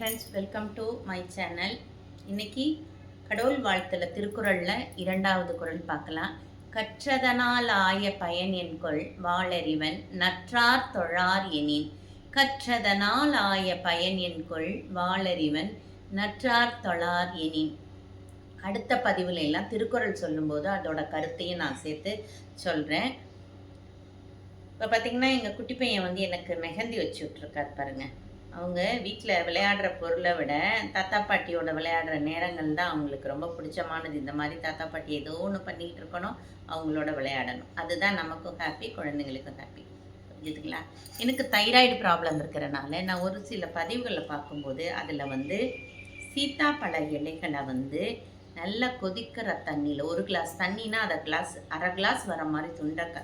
Friends welcome to my channel இன்னைக்கு கடவுள் வாழ்த்துல திருக்குறளில் இரண்டாவது குறள் பார்க்கலாம். கற்றதனால் ஆய பயன் என்கொள் வாளறிவன் நற்றார் தொழார் எனின். கற்றதனால் ஆய பயன் என்கொள் வாளறிவன் நற்றார் தொழார் எனின். அடுத்த பதிவுல எல்லாம் திருக்குறள் சொல்லும்போது அதோட கருத்தையும் நான் சேர்த்து சொல்கிறேன் இப்போ பார்த்தீங்கன்னா எங்கள் குட்டி பையன் வந்து எனக்கு மெஹந்தி வச்சு விட்ருக்கார் பாருங்கள் அவங்க வீட்டில் விளையாடுற பொருளை விட தாத்தா பாட்டியோட விளையாடுற நேரங்கள் தான் அவங்களுக்கு ரொம்ப பிடிச்சமானது. இந்த மாதிரி தாத்தா பாட்டி ஏதோ ஒன்று பண்ணிக்கிட்டு இருக்கணும் அவங்களோட விளையாடணும். அதுதான் நமக்கும் ஹாப்பி குழந்தைங்களுக்கும் ஹாப்பி புரிஞ்சுதுங்களா? எனக்கு தைராய்டு ப்ராப்ளம் இருக்கிறனால நான் ஒரு சில பதிவுகளை பார்க்கும்போது அதில் வந்து சீத்தாப்பழ இலைகளை வந்து நல்லா கொதிக்கிற தண்ணியில் ஒரு கிளாஸ் தண்ணினா அதை கிளாஸ் அரை கிளாஸ் வர மாதிரி துண்டக்க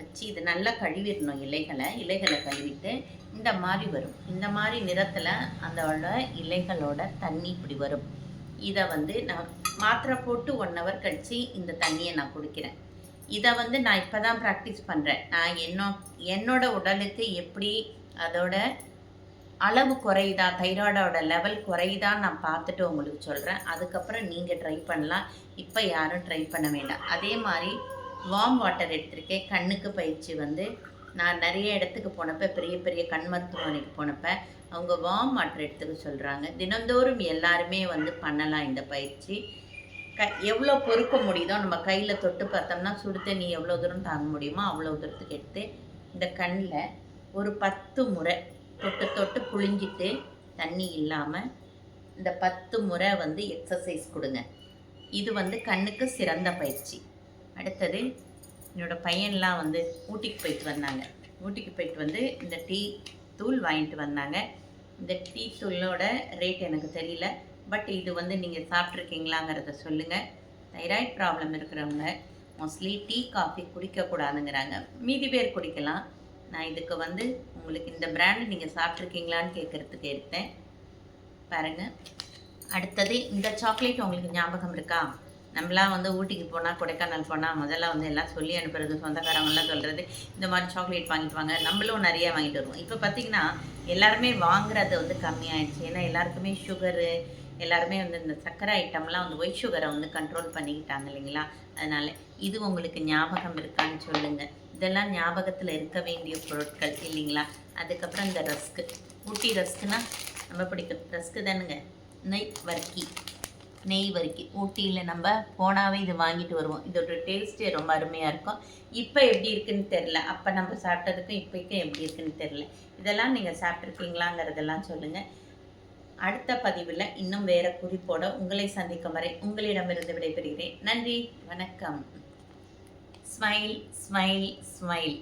வச்சு இது நல்லா கழுவிடணும் இலைகளை இலைகளை கழுவிட்டு இந்த மாதிரி வரும். இந்த மாதிரி நிறத்தில் அதோட இலைகளோட தண்ணி இப்படி வரும். இதை வந்து நான் மாத்திரை போட்டு ஒன் ஹவர் கழித்து இந்த தண்ணியை நான் குடிக்கிறேன். இதை வந்து நான் இப்போ தான் ப்ராக்டிஸ் பண்ணுறேன் நான் என்னோ என்னோட உடலுக்கு எப்படி அதோட அளவு குறையுதா தைராய்டோட லெவல் குறையுதான்னு நான் பார்த்துட்டு உங்களுக்கு சொல்கிறேன் அதுக்கப்புறம் நீங்கள் ட்ரை பண்ணலாம். இப்போ யாரும் ட்ரை பண்ண வேண்டாம். அதே மாதிரி வார்ம் வாட்டர் எடுத்திருக்கேன். கண்ணுக்கு பயிற்சி வந்து நான் நிறைய இடத்துக்கு போனப்ப பெரிய பெரிய கண் மருத்துவமனைக்கு போனப்ப அவங்க வார்ம் வாட்டர் எடுத்துக்க சொல்கிறாங்க தினந்தோறும் எல்லாருமே வந்து பண்ணலாம் இந்த பயிற்சி. க எவ்வளோ பொறுக்க முடியுதோ நம்ம கையில் தொட்டு பார்த்தோம்னா சுடு தண்ணி எவ்வளோ தூரம் தாங்க முடியுமோ அவ்வளோ தூரத்துக்கு எடுத்து இந்த கண்ணில் ஒரு பத்து முறை தொட்டு தொட்டு புழிஞ்சிட்டு தண்ணி இல்லாமல் இந்த பத்து முறை வந்து எக்ஸசைஸ் கொடுங்க. இது வந்து கண்ணுக்கு சிறந்த பயிற்சி. அடுத்தது என்னோடய பையன்லாம் வந்து ஊட்டிக்கு போயிட்டு வந்தாங்க. ஊட்டிக்கு போயிட்டு வந்து இந்த டீ தூள் வாங்கிட்டு வந்தாங்க. இந்த டீ தூளோட ரேட் எனக்கு தெரியல. பட் இது வந்து நீங்கள் சாப்பிட்ருக்கீங்களாங்கிறத சொல்லுங்கள் தைராய்டு ப்ராப்ளம் இருக்கிறவங்க மோஸ்ட்லி டீ காஃபி குடிக்கக்கூடாதுங்கிறாங்க. மீதி பேர் குடிக்கலாம். நான் இதுக்கு வந்து உங்களுக்கு இந்த பிராண்டு நீங்கள் சாப்பிட்ருக்கீங்களான்னு கேட்குறதுக்கு எடுத்தேன். பாருங்கள் அடுத்தது இந்த சாக்லேட் உங்களுக்கு ஞாபகம் இருக்கா? நம்மளாம் வந்து ஊட்டிக்கு போனால் கொடைக்கானல் போனால் முதல்ல வந்து எல்லாம் சொல்லி அனுப்புறது சொந்தக்காரங்களாம் சொல்கிறது இந்த மாதிரி சாக்லேட் வாங்கிட்டு வாங்க நம்மளும் நிறைய வாங்கிட்டு வருவோம். இப்போ பார்த்திங்கன்னா எல்லாருமே வாங்குறது வந்து கம்மியாயிடுச்சு. ஏன்னா எல்லாருக்குமே சுகரு எல்லாருமே வந்து இந்த சர்க்கரை ஐட்டம்லாம் வந்து ஒயிட் சுகரை வந்து கண்ட்ரோல் பண்ணிக்கிட்டாங்க இல்லைங்களா? அதனால் இது உங்களுக்கு ஞாபகம் இருக்கான்னு சொல்லுங்கள் இதெல்லாம் ஞாபகத்தில் இருக்க வேண்டிய பொருட்கள் இல்லைங்களா? அதுக்கப்புறம் இந்த ரஸ்க்கு. ஊட்டி ரஸ்க்குனா ரொம்ப பிடிக்கும். ரஸ்க்கு தானுங்க. நெய் வர்க்கி. நெய் வறுக்கி ஊட்டியில் நம்ம போனாவே இது வாங்கிட்டு வருவோம். இதோட டேஸ்ட்டே ரொம்ப அருமையாக இருக்கும். இப்போ எப்படி இருக்குன்னு தெரில அப்போ நம்ம சாப்பிட்டதுக்கும் இப்போக்கும் எப்படி இருக்குன்னு தெரில இதெல்லாம் நீங்கள் சாப்பிட்ருக்கீங்களாங்கிறதெல்லாம் சொல்லுங்கள் அடுத்த பதிவில் இன்னும் வேறு குறிப்போட உங்களை சந்திக்கும் வரை உங்களிடமிருந்து விடைபெறுகிறேன். நன்றி வணக்கம். Smile smile smile